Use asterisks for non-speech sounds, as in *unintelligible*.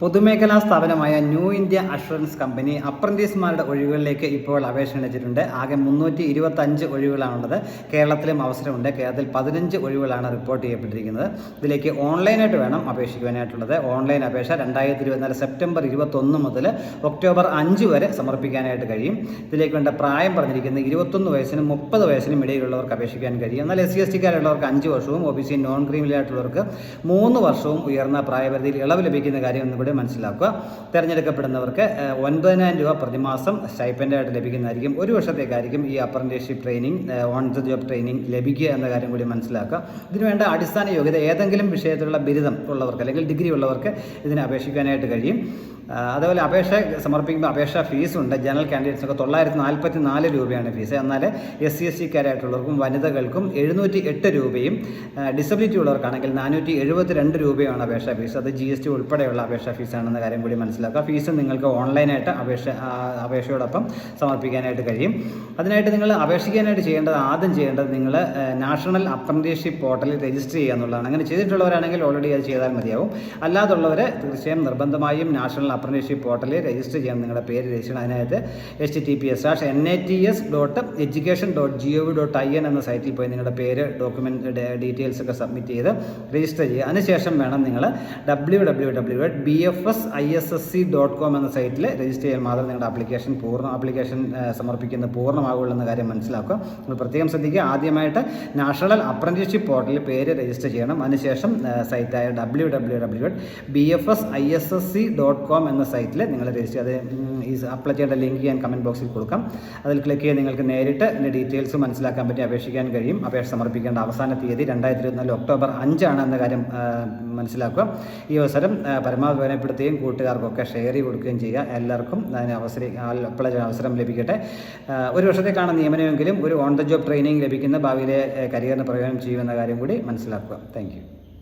പൊതുമേഖലാ സ്ഥാപനമായ New India assurance company അപ്രന്റീസ്മാരുടെ ഒഴിവുകളിലേക്ക് ഇപ്പോൾ അപേക്ഷ ക്ഷണിച്ചിട്ടുണ്ട്. ആകെ മുന്നൂറ്റി ഇരുപത്തഞ്ച് ഒഴിവുകളാണുള്ളത്. കേരളത്തിലും അവസരമുണ്ട്. കേരളത്തിൽ പതിനഞ്ച് ഒഴിവുകളാണ് റിപ്പോർട്ട് ചെയ്യപ്പെട്ടിരിക്കുന്നത്. ഇതിലേക്ക് ഓൺലൈനായിട്ട് വേണം അപേക്ഷിക്കുവാനായിട്ടുള്ളത്. ഓൺലൈൻ അപേക്ഷ രണ്ടായിരത്തി ഇരുപത്തിനാല് സെപ്റ്റംബർ ഇരുപത്തൊന്ന് മുതൽ ഒക്ടോബർ അഞ്ച് വരെ സമർപ്പിക്കാനായിട്ട് കഴിയും. ഇതിലേക്ക് വേണ്ട പ്രായം പറഞ്ഞിരിക്കുന്നത് ഇരുപത്തൊന്ന് വയസ്സിനും മുപ്പത് വയസ്സിനും ഇടയിലുള്ളവർക്ക് അപേക്ഷിക്കാൻ കഴിയും. എന്നാൽ എസ് സി എസ് ടിക്കാരുള്ളവർക്ക് അഞ്ച് വർഷവും ഒ ബി സി നോൺ ക്രീമിലായിട്ടുള്ളവർക്ക് മൂന്ന് വർഷവും ഉയർന്ന പ്രായപരിധിയിൽ ഇളവ് ലഭിക്കുന്ന കാര്യം കൂടി മനസ്സിലാക്കുക. തിരഞ്ഞെടുക്കപ്പെടുന്നവർക്ക് ഒൻപതിനായിരം രൂപ പ്രതിമാസം സ്റ്റൈപ്പന്റായിട്ട് ലഭിക്കുന്നതായിരിക്കും. ഒരു വർഷത്തേക്കായിരിക്കും ഈ apprenticeship training on the job training ലഭിക്കുക എന്ന കാര്യം കൂടി മനസ്സിലാക്കുക. ഇതിനുവേണ്ട അടിസ്ഥാന യോഗ്യത ഏതെങ്കിലും വിഷയത്തിലുള്ള ബിരുദം ഉള്ളവർക്ക് അല്ലെങ്കിൽ ഡിഗ്രി ഉള്ളവർക്ക് ഇതിനെ അപേക്ഷിക്കാനായിട്ട് കഴിയും. അതുപോലെ അപേക്ഷ സമർപ്പിക്കുമ്പോൾ അപേക്ഷാ ഫീസുണ്ട്. ജനറൽ കാൻഡിഡേറ്റ്സിനൊക്കെ തൊള്ളായിരത്തി നാൽപ്പത്തി നാല് രൂപയാണ് ഫീസ്. എന്നാൽ എസ് സി എസ് സിക്കാരായിട്ടുള്ളവർക്കും വനിതകൾക്കും എഴുന്നൂറ്റി എട്ട് രൂപയും ഡിസബിലിറ്റി ഉള്ളവർക്കാണെങ്കിൽ നാനൂറ്റി എഴുപത്തി രണ്ട് രൂപയാണ് അപേക്ഷാ ഫീസ്. അത് ജി എസ് ടി ഉൾപ്പെടെയുള്ള അപേക്ഷാ ഫീസാണെന്ന കാര്യം കൂടി മനസ്സിലാക്കുക. ഫീസ് നിങ്ങൾക്ക് ഓൺലൈനായിട്ട് അപേക്ഷ അപേക്ഷയോടൊപ്പം സമർപ്പിക്കാനായിട്ട് കഴിയും. അതിനായിട്ട് നിങ്ങൾ അപേക്ഷിക്കാനായിട്ട് ചെയ്യേണ്ടത് ആദ്യം ചെയ്യേണ്ടത് നിങ്ങൾ നാഷണൽ അപ്രന്റീസ്ഷിപ്പ് പോർട്ടലിൽ രജിസ്റ്റർ ചെയ്യുക എന്നുള്ളതാണ്. അങ്ങനെ ചെയ്തിട്ടുള്ളവരാണെങ്കിൽ ഓൾറെഡി അത് ചെയ്താൽ മതിയാവും. അല്ലാതുള്ളവർ തീർച്ചയായും നിർബന്ധമായും നാഷണൽ അപ്രന്റീസ്ഷിപ്പ് പോർട്ടലിൽ രജിസ്റ്റർ ചെയ്യാൻ നിങ്ങളുടെ പേര് രജിസ്റ്റർ ചെയ്യണം. അതിനകത്ത് H T P S dash N A T S dot education dot G O V dot I N എന്ന സൈറ്റിൽ പോയി നിങ്ങളുടെ പേര് ഡോക്യുമെന്റ് ഡീറ്റെയിൽസ് ഒക്കെ സബ്മിറ്റ് ചെയ്ത് രജിസ്റ്റർ ചെയ്യുക. അതിനുശേഷം വേണം നിങ്ങൾ W W W dot B F S I S S C dot com എന്ന സൈറ്റിൽ രജിസ്റ്റർ ചെയ്യാൻ മാത്രം നിങ്ങളുടെ ആപ്ലിക്കേഷൻ പൂർണ ആപ്ലിക്കേഷൻ സമർപ്പിക്കുന്ന പൂർണമാകുള്ളൂ എന്ന കാര്യം മനസ്സിലാക്കുക. നിങ്ങൾ പ്രത്യേകം ശ്രദ്ധിക്കുക. ആദ്യമായിട്ട് നാഷണൽ അപ്രന്റീഷിപ്പ് പോർട്ടലിൽ പേര് രജിസ്റ്റർ ചെയ്യണം. അതിനുശേഷം സൈറ്റായ W W W dot B F S I S S C dot com എന്ന സൈറ്റിൽ നിങ്ങൾ രജിസ്റ്റർ അത് ഈ അപ്ലൈ ചെയ്യേണ്ട ലിങ്ക് ഞാൻ കമന്റ് ബോക്സിൽ കൊടുക്കാം. അതിൽ ക്ലിക്ക് ചെയ്ത് നിങ്ങൾക്ക് നേരിട്ട് ഇതിന്റെ ഡീറ്റെയിൽസ് മനസ്സിലാക്കാൻ പറ്റി അപേക്ഷിക്കാൻ കഴിയും. അപേക്ഷ സമർപ്പിക്കേണ്ട അവസാന തീയതി രണ്ടായിരത്തി ഇരുപത്തിനാല് ഒക്ടോബർ അഞ്ചാണ് എന്ന കാര്യം മനസ്സിലാക്കുക. ഈ അവസരം പരമാവധി ഉപയോഗപ്പെടുത്തുകയും *unintelligible* കൂട്ടുകാർക്കൊക്കെ ഷെയർ ചെയ്ത് കൊടുക്കുകയും ചെയ്യുക. എല്ലാവർക്കും അതിന് അവസരം അപ്ലൈ ചെയ്യാൻ അവസരം ലഭിക്കട്ടെ. ഒരു വർഷത്തേക്കാണ് നിയമനമെങ്കിലും ഒരു ഓൺ ദ ജോബ് ട്രെയിനിങ് ലഭിക്കുന്ന ഭാവിയിലെ കരിയറിന് പ്രയോജനം ചെയ്യുമെന്ന കാര്യം കൂടി മനസ്സിലാക്കുക. താങ്ക്